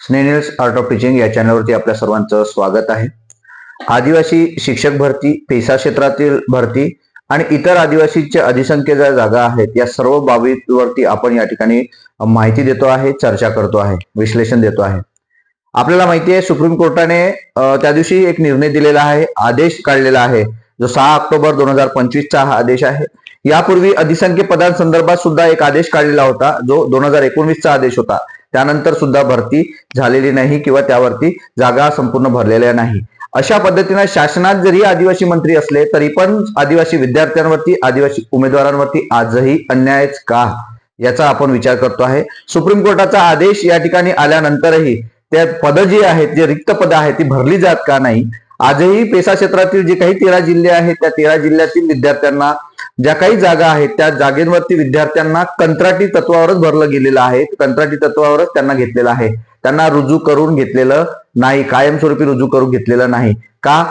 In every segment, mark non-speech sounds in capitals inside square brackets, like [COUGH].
स्नेनेल्स art of teaching या चॅनलवरती आपल्या सर्वांचं स्वागत आहे. आदिवासी शिक्षक भरती पेसा क्षेत्रातील भरती आणि इतर आदिवासीच्या अधिसंख्य ज्या जागा आहेत या सर्व बाबीवरती आपण या ठिकाणी माहिती देतो आहे चर्चा करतो आहे विश्लेषण देतो आहे. आपल्याला माहिती आहे सुप्रीम कोर्टाने त्या दिवशी एक निर्णय दिलेला आहे आदेश काढलेला आहे. जो सहा ऑक्टोबर दोन हजार पंचवीसचा हा आदेश आहे. यापूर्वी अधिसंख्य पदांसंदर्भात सुद्धा एक आदेश काढलेला होता जो दोन हजार एकोणवीसचा आदेश होता. त्यानंतर सुद्धा भरती झालेली नाही किंवा त्यावरती जागा संपूर्ण भरलेल्या नाही. अशा पद्धतीनं शासनात जरी आदिवासी मंत्री असले तरी पण आदिवासी विद्यार्थ्यांवरती आदिवासी उमेदवारांवरती आजही अन्यायच का? याचा आपण विचार करतो आहे. सुप्रीम कोर्टाचा आदेश या ठिकाणी आल्यानंतरही त्या पद जी आहेत जे रिक्त पद आहेत ती भरली जात का नाही? आजही पेसा क्षेत्रातील जे काही तेरा जिल्हे आहेत त्या तेरा जिल्ह्यातील विद्यार्थ्यांना ज्या काही जागा आहेत त्या जागेवरती विद्यार्थ्यांना कंत्राटी तत्वावरच भरलं गेलेलं आहे. कंत्राटी तत्वावरच त्यांना घेतलेलं आहे. त्यांना रुजू करून घेतलेलं नाही कायमस्वरूपी रुजू करून घेतलेलं नाही. का?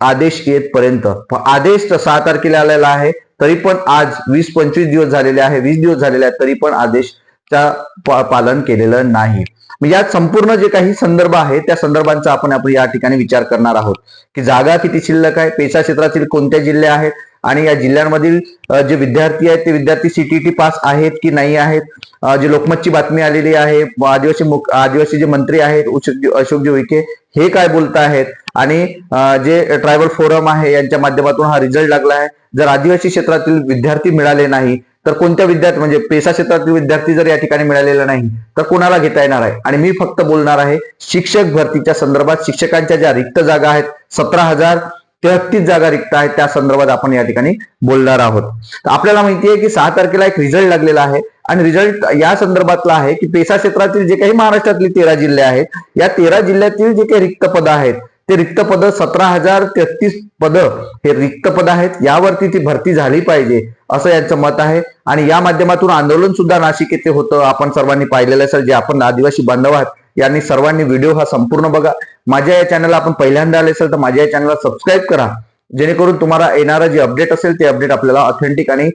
आदेश येतपर्यंत. आदेश तर सहा तारखेला आलेला आहे तरी पण आज वीस पंचवीस दिवस झालेले आहे वीस दिवस झालेले आहेत तरी पण आदेशचा पालन केलेलं नाही. यात संपूर्ण जे काही संदर्भ आहे त्या संदर्भांचा आपण आपण या ठिकाणी विचार करणार आहोत. की जागा किती शिल्लक आहे पेसा क्षेत्रातील कोणत्या जिल्हे आहेत आणि या जिल्ह्यांमधील जे विद्यार्थी आहेत ते विद्यार्थी सीटीटी पास आहेत की नाही आहेत? जी जे लोकमतची बातमी आलेली आहे आदिवासी मुख आदिवासी जे मंत्री आहेत अशोक अशोकजी विखे हे काय बोलत आहेत आणि जे ट्रायबल फोरम आहे यांच्या माध्यमातून हा रिझल्ट लागला आहे. जर आदिवासी क्षेत्रातील विद्यार्थी मिळाले नाही तर कोणत्या विद्यार्थी म्हणजे पेसा क्षेत्रातील विद्यार्थी जर या ठिकाणी मिळालेला नाही तर कोणाला घेता येणार आहे? आणि मी फक्त बोलणार आहे शिक्षक भरतीच्या संदर्भात शिक्षकांच्या ज्या रिक्त जागा आहेत सतरा हजार तेहतीस जागा रिक्त आहेत त्या संदर्भात आपण या ठिकाणी बोलणार आहोत. तर आपल्याला माहिती आहे की सहा तारखेला एक रिझल्ट लागलेला आहे. आणि रिझल्ट या संदर्भातला आहे की पेसा क्षेत्रातील जे काही महाराष्ट्रातले तेरा जिल्हे आहेत या तेरा जिल्ह्यातील जे काही रिक्त पद आहेत ते रिक्त पद सतरा हजार तेहतीस पद हे रिक्त पद आहेत. यावरती ती भरती झाली पाहिजे असं यांचं मत आहे. आणि या माध्यमातून आंदोलन सुद्धा नाशिक येथे होतं. आपण सर्वांनी पाहिलेलं असेल जे आपण आदिवासी बांधव आहात यांनी सर्वांनी व्हिडिओ हा संपूर्ण बघा. माझ्या या चॅनलला आपण पहिल्यांदा आले असेल तर माझ्या या चॅनलला सबस्क्राईब करा. जेणेकरून तुम्हाला येणारं जे अपडेट असेल ते अपडेट आपल्याला ऑथेंटिक आणि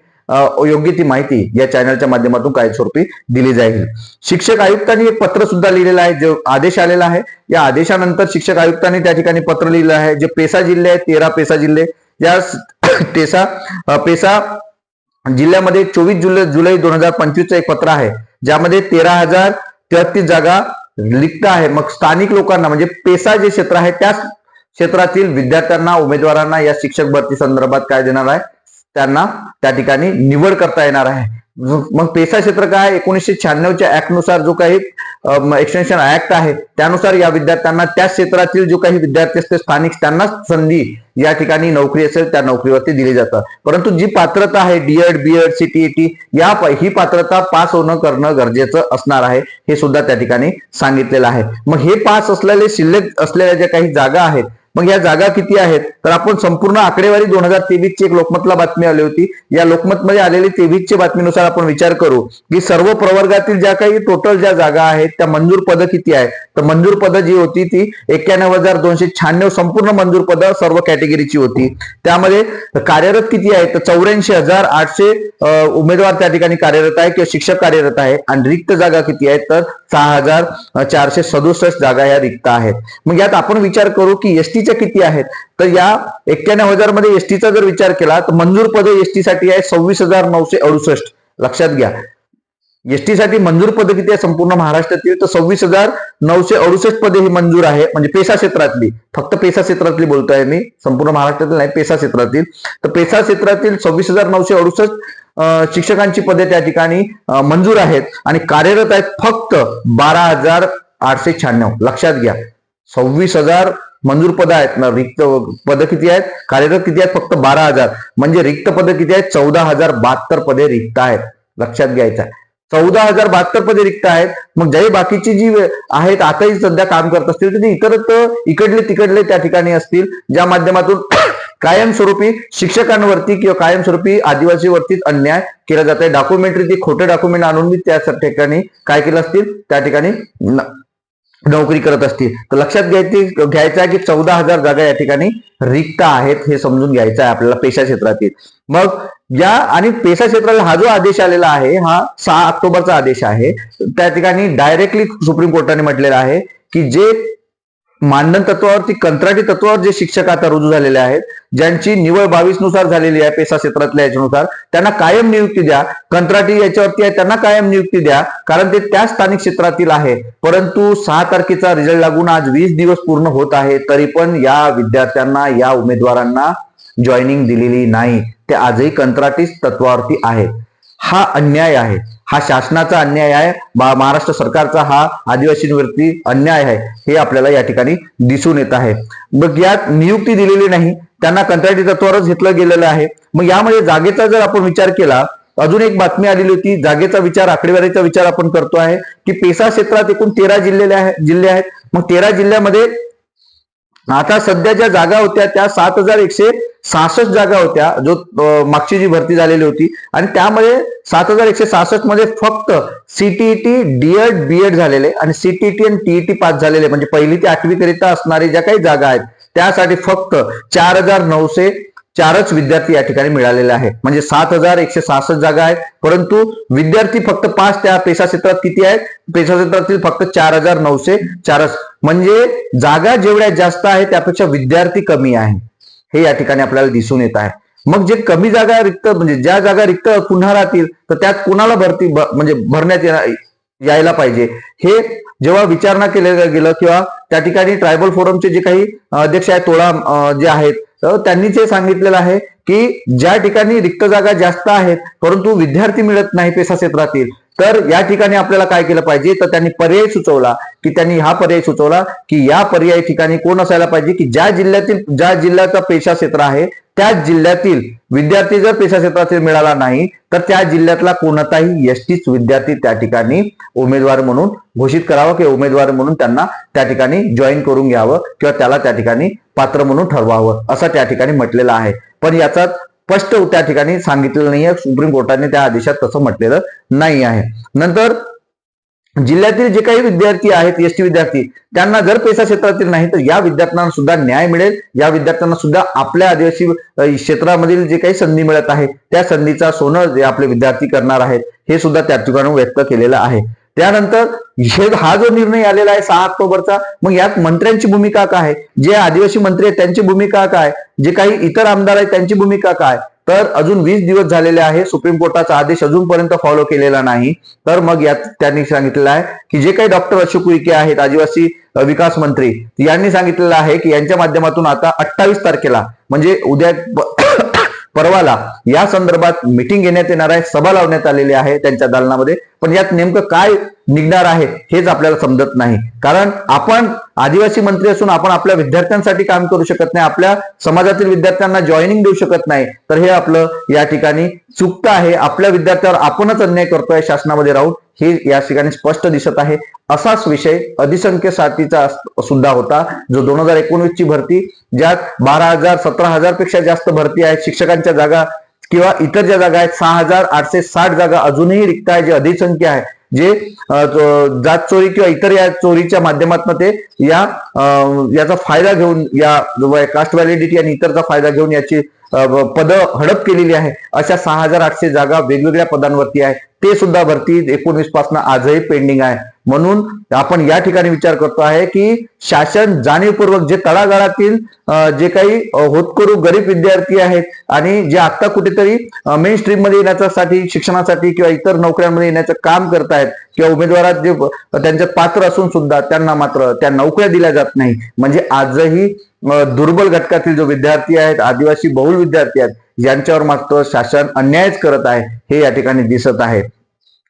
योग्य ती माहिती या चॅनलच्या माध्यमातून कायमस्वरूपी दिली जाईल. शिक्षक आयुक्तांनी एक पत्र सुद्धा लिहिलेलं आहे जो आदेश आलेला आहे. या आदेशानंतर शिक्षक आयुक्तांनी त्या ठिकाणी पत्र लिहिलं आहे जे पेसा जिल्हे आहेत तेरा पेसा जिल्हे. या [CLEARS THROAT] पेसा पेसा जिल्ह्यामध्ये चोवीस जुलै जुलै दोन हजार पंचवीसचं एक पत्र आहे ज्यामध्ये तेरा हजार तेहतीस जागा रिक्त आहे. मग स्थानिक लोकांना म्हणजे पेसा जे क्षेत्र आहे त्या क्षेत्रातील विद्यार्थ्यांना उमेदवारांना या शिक्षक भरती संदर्भात काय देणार आहे? त्यांना त्या ठिकाणी निवड करता येणार आहे. मग पेसा क्षेत्र काय? एकोणीसशे शहाण्णवच्या ऍक्टनुसार जो काही एक्सटेन्शन ऍक्ट आहे. त्यानुसार या विद्यार्थ्यांना त्या क्षेत्रातील जो काही विद्यार्थी असते स्थानिक त्यांनाच संधी या ठिकाणी नोकरी असेल त्या नोकरीवरती दिली जातात. परंतु जी पात्रता आहे डीएड बीएड सीटीईटी या ही पात्रता पास होणं करणं गरजेचं असणार आहे हे सुद्धा त्या ठिकाणी सांगितलेलं आहे. मग हे पास असलेले शिल्लक असलेल्या ज्या काही जागा आहेत मग या जागा किती आहेत? तर आपण संपूर्ण आकडेवारी दोन हजार तेवीस ची एक लोकमतला बातमी आली होती. या लोकमतमध्ये आलेली तेवीसच्या बातमीनुसार आपण विचार करू की सर्व प्रवर्गातील ज्या काही टोटल ज्या जागा आहेत त्या मंजूर पदं किती आहेत? तर मंजूर पदं जी होती ती एक्क्याण्णव हजार दोनशे शहाण्णव संपूर्ण मंजूर पदं सर्व कॅटेगरीची होती. त्यामध्ये कार्यरत किती आहेत? तर चौऱ्याऐंशी हजार आठशे उमेदवार त्या ठिकाणी कार्यरत आहे किंवा शिक्षक कार्यरत आहे आणि रिक्त जागा किती आहेत? तर सहा हजार चारशे सदुसष्ट जागा या रिक्त आहेत. मग यात आपण विचार करू की एसटीच्या किती आहेत? तर या एक्क्याण्णव हजारमध्ये एसटीचा जर विचार केला तर मंजूर पदे एसटीसाठी आहे सव्वीस हजार नऊशे अडुसष्ट. लक्षात घ्या. एसटीसाठी मंजूर पदे किती आहे संपूर्ण महाराष्ट्रातील तर सव्वीस हजार नऊशे अडुसष्ट पदे ही मंजूर आहे. म्हणजे पेसा क्षेत्रातली. फक्त पेसा क्षेत्रातली बोलतोय मी. संपूर्ण महाराष्ट्रातील नाही पेसा क्षेत्रातील. तर पेसा क्षेत्रातील सव्वीस हजार नऊशे अडुसष्ट शिक्षकांची पदे त्या ठिकाणी मंजूर आहेत. आणि कार्यरत आहेत फक्त बारा हजार आठशे शहाण्णव. लक्षात घ्या. सव्वीस हजार मंजूर पद आहेत ना रिक्त पद किती आहेत? कार्यरत किती आहेत? फक्त बारा हजार. म्हणजे रिक्त पद किती आहेत? चौदा हजार बहात्तर पदे रिक्त आहेत. लक्षात घ्यायचं आहे. चौदा हजार बहात्तर पदे रिक्त आहेत. मग जे बाकीची जी आहेत आताही सध्या काम करत असतील तर ते इतरत इकडले तिकडले त्या ठिकाणी असतील ज्या माध्यमातून [COUGHS] कायमस्वरूपी शिक्षकांवरती किंवा कायमस्वरूपी आदिवासीवरतीच अन्याय केला जात आहे डॉक्युमेंटरी ती खोटे डॉक्युमेंट आणून मी त्या ठिकाणी काय केलं असतील? त्या ठिकाणी नोकरी करत असतील. तर लक्षात घ्यायची घ्यायचं आहे की चौदा हजार जागा या ठिकाणी रिक्त आहेत हे समजून घ्यायचं आहे आपल्याला पेशा क्षेत्रातील. मग या आणि पेशा क्षेत्राला हा जो आदेश आलेला आहे हा सहा ऑक्टोबरचा आदेश आहे. त्या ठिकाणी डायरेक्टली सुप्रीम कोर्टाने म्हटलेलं आहे की जे मानधन तत्वावरती कंत्राटी तत्वावर जे शिक्षक आता रुजू झालेले आहेत ज्यांची निवड बावीसनुसार झालेली आहे पेशा क्षेत्रातल्या याच्यानुसार त्यांना कायम नियुक्ती द्या. कंत्राटी याच्यावरती आहे त्यांना कायम नियुक्ती द्या. कारण ते त्या स्थानिक क्षेत्रातील आहे. परंतु सहा तारखेचा रिझल्ट लागून आज वीस दिवस पूर्ण होत आहे तरी पण या विद्यार्थ्यांना या उमेदवारांना जॉईनिंग दिलेली नाही. ते आजही कंत्राटी तत्वावरती आहेत. हा अन्याय आहे. हा शासनाचा अन्याय आहे. महाराष्ट्र सरकारचा हा आदिवासींवरती अन्याय आहे. हे आपल्याला या ठिकाणी दिसून येत आहे. मग यात नियुक्ती दिलेली नाही. त्यांना कंत्राटी तत्वावरच घेतलं गेलेलं आहे. मग यामध्ये जागेचा जर आपण विचार केला अजून एक बातमी आलेली होती. जागेचा विचार आकडेवारीचा विचार आपण करतो आहे की पेसा क्षेत्रात एकूण तेरा जिल्हे आहेत जिल्हे आहेत. मग तेरा जिल्ह्यामध्ये आता सध्या ज्या जागा होत्या त्या सात हजार एकशे सहासष्ट जागा होत्या जो मागची जी भरती झालेली होती. आणि त्यामध्ये सात हजार एकशे सहासष्टमध्ये फक्त सीटीईटी डीएड बीएड झालेले आणि सीटीईटी आणि टीईटी पास झालेले. म्हणजे पहिली ते आठवी करिता असणारी ज्या काही जागा आहेत त्यासाठी फक्त चार हजार नऊशे चारच विद्यार्थी या ठिकाणी मिळालेले आहे. म्हणजे सात हजार एकशे सहासष्ट जागा आहेत. परंतु विद्यार्थी फक्त पाच त्या पेशा क्षेत्रात किती आहेत? पेशा क्षेत्रातील फक्त चार हजार नऊशे चारच म्हणजे जागा जेवढ्या जास्त आहे त्यापेक्षा विद्यार्थी कमी आहे हे या ठिकाणी आपल्याला दिसून येत आहे. मग जे कमी जागा रिक्त म्हणजे ज्या जागा रिक्त पुन्हा राहतील तर त्यात कुणाला भरती म्हणजे भरण्यात यायला पाहिजे? हे जेव्हा विचारणा केलं गेलं किंवा त्या ठिकाणी ट्रायबल फोरमचे जे काही अध्यक्ष आहेत तोळा जे आहेत तर त्यांनी जे सांगितलेलं आहे की ज्या ठिकाणी रिक्त जागा जास्त आहेत परंतु विद्यार्थी मिळत नाही पेसा क्षेत्रातील तर या ठिकाणी आपल्याला काय केलं पाहिजे? तर त्यांनी पर्याय सुचवला की त्यांनी हा पर्याय सुचवला की या पर्यायी ठिकाणी कोण असायला पाहिजे? की ज्या जिल्ह्यातील ज्या जिल्ह्याचा पेशा क्षेत्र आहे त्याच जिल्ह्यातील विद्यार्थी जर पेशा क्षेत्रातील मिळाला नाही तर त्या जिल्ह्यातला कोणताही एसटीच विद्यार्थी त्या ठिकाणी उमेदवार म्हणून घोषित करावं किंवा उमेदवार म्हणून त्यांना त्या ठिकाणी जॉईन करून घ्यावं किंवा त्याला त्या ठिकाणी पात्र म्हणून ठरवावं असं त्या ठिकाणी म्हटलेलं आहे. पण याचा स्पष्ट त्या ठिकाणी सांगितलेलं नाहीये. सुप्रीम कोर्टाने त्या आदेशात तसं म्हटलेलं नाही आहे. नंतर जिल्ह्यातील जे काही विद्यार्थी आहेत एस टी विद्यार्थी त्यांना जर पैसा क्षेत्रातील नाही तर या विद्यार्थ्यांना सुद्धा न्याय मिळेल. या विद्यार्थ्यांना सुद्धा आपल्या आदिवासी क्षेत्रामधील जे काही संधी मिळत आहे त्या संधीचा सोनं जे आपले विद्यार्थी करणार आहेत हे सुद्धा त्या ठिकाणी व्यक्त केलेलं आहे. त्यानंतर हे हा जो निर्णय आलेला आहे सहा ऑक्टोबरचा मग यात मंत्र्यांची भूमिका काय? जे आदिवासी मंत्री आहेत त्यांची भूमिका काय? जे काही इतर आमदार आहेत त्यांची भूमिका काय? तर अजून वीस दिवस झालेले आहे सुप्रीम कोर्टाचा आदेश अजूनपर्यंत फॉलो केलेला नाही. तर मग यात त्यांनी सांगितलेलं आहे की जे काही डॉक्टर अशोक उईके आहेत आदिवासी विकास मंत्री यांनी सांगितलेलं आहे की यांच्या माध्यमातून आता अठ्ठावीस तारखेला म्हणजे उद्या [COUGHS] परवाला या संदर्भात मिटिंग घेण्यात येणार आहे सभा लावण्यात आलेली आहे त्यांच्या दालनामध्ये पण यात नेमकं काय निघणार आहे हेच आपल्याला समजत नाही. कारण आपण आदिवासी मंत्री असून आपण आपल्या विद्यार्थ्यांसाठी काम करू शकत नाही आपल्या समाजातील विद्यार्थ्यांना जॉईनिंग देऊ शकत नाही. तर हे आपलं या ठिकाणी चुकतं आहे. आपल्या विद्यार्थ्यावर आपणच अन्याय करतोय शासनामध्ये राहून हे या ठिकाणी स्पष्ट दिसत आहे. असाच विषय अधिसंख्यसाठीचा सुद्धा होता जो दोन हजार एकोणवीस ची भरती ज्यात बारा हजार सतरा हजारपेक्षा जास्त भरती आहेत शिक्षकांच्या जागा किंवा इतर ज्या जागा आहेत सहा हजार आठशे साठ जागा अजूनही रिक्त आहे जे अधिसंख्या आहे जे जात चोरी किंवा इतर या चोरीच्या माध्यमातून ते या याचा फायदा घेऊन या कास्ट व्हॅलिडिटी आणि इतरचा फायदा घेऊन याची पद हडप केलेली आहे अशा सहा हजार आठशे जागा वेगवेगळ्या पदांवरती आहे ते सुद्धा भरती एकोणीसपासून आजही पेंडिंग आहे. म्हणून आपण या ठिकाणी विचार करतो आहे की शासन जाणीवपूर्वक जे तळागाळातील जे काही होतकरू गरीब विद्यार्थी आहेत आणि जे आता कुठेतरी मेन स्ट्रीममध्ये येण्यासाठी शिक्षणासाठी किंवा इतर नोकऱ्यांमध्ये येण्याचं काम करत आहेत किंवा उमेदवारात जे त्यांच्यात पात्र असून सुद्धा त्यांना मात्र त्या नोकऱ्या दिल्या जात नाही. म्हणजे आजही दुर्बल घटकातील जो विद्यार्थी आहेत आदिवासी बहुल विद्यार्थी आहेत यांच्यावर मात्र शासन अन्यायच करत आहे हे या ठिकाणी दिसत आहे.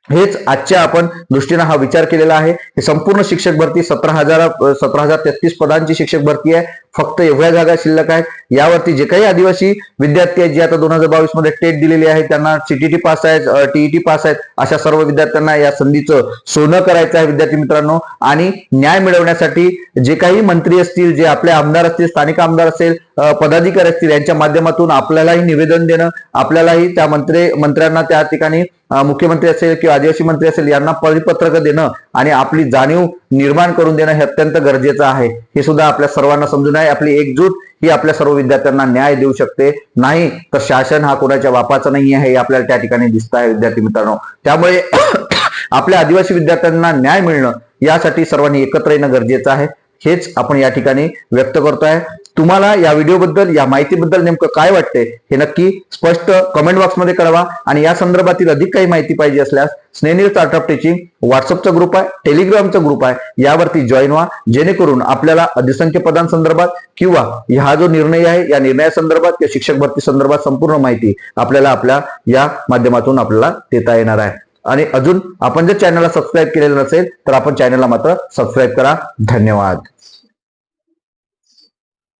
हेच आजच्या आपण दृष्टीनं हा विचार केलेला आहे. हे संपूर्ण शिक्षक भरती सतरा हजार सतरा हजार तेहतीस पदांची शिक्षक भरती आहे. फक्त एवढ्या जागा शिल्लक आहेत. यावरती जे काही आदिवासी विद्यार्थी आहेत जे आता दोन हजार बावीसमध्ये टेट दिलेली आहे त्यांना सीटीटी पास आहेत टीईटी पास आहेत अशा सर्व विद्यार्थ्यांना या संधीचं सोनं करायचं आहे विद्यार्थी मित्रांनो. आणि न्याय मिळवण्यासाठी जे काही मंत्री असतील जे आपले आमदार असतील स्थानिक आमदार असेल पदाधिकारी असतील यांच्या माध्यमातून आपल्यालाही निवेदन देणं आपल्यालाही त्या मंत्री मंत्र्यांना त्या ठिकाणी मुख्यमंत्री असेल किंवा आदिवासी मंत्री असेल यांना परिपत्रक देणं आणि आपली जाणीव निर्माण करून देणं हे अत्यंत गरजेचं आहे. हे सुद्धा आपल्या सर्वांना समजून आहे. आपली एकजूट ही आपल्या सर्व विद्यार्थ्यांना न्याय देऊ शकते. नाही तर शासन हा कोणाच्या बापाचा नाही आहे हे आपल्याला त्या ठिकाणी दिसत आहे विद्यार्थी मित्रांनो. त्यामुळे [COUGHS] आपल्या आदिवासी विद्यार्थ्यांना न्याय मिळणं यासाठी सर्वांनी एकत्र येणं गरजेचं आहे. हेच आपण या ठिकाणी व्यक्त करतोय. तुम्हाला या व्हिडिओबद्दल या माहितीबद्दल नेमकं काय वाटते हे नक्की स्पष्ट कमेंट बॉक्समध्ये कळवा. आणि या संदर्भातील अधिक काही माहिती पाहिजे असल्यास स्नेनील स्टार्टअप टीचिंग व्हॉट्सअपचा ग्रुप आहे टेलिग्रामचा ग्रुप आहे. यावरती जॉईन व्हा. जेणेकरून आपल्याला अधिसंख्य पदांसंदर्भात किंवा हा जो निर्णय आहे या निर्णयासंदर्भात किंवा शिक्षक भरती संदर्भात संपूर्ण माहिती आपल्याला आपल्या या माध्यमातून आपल्याला देता येणार आहे. आणि अजून आपण जर चॅनलला सबस्क्राईब केलेलं नसेल तर आपण चॅनलला मात्र सबस्क्राईब करा. धन्यवाद.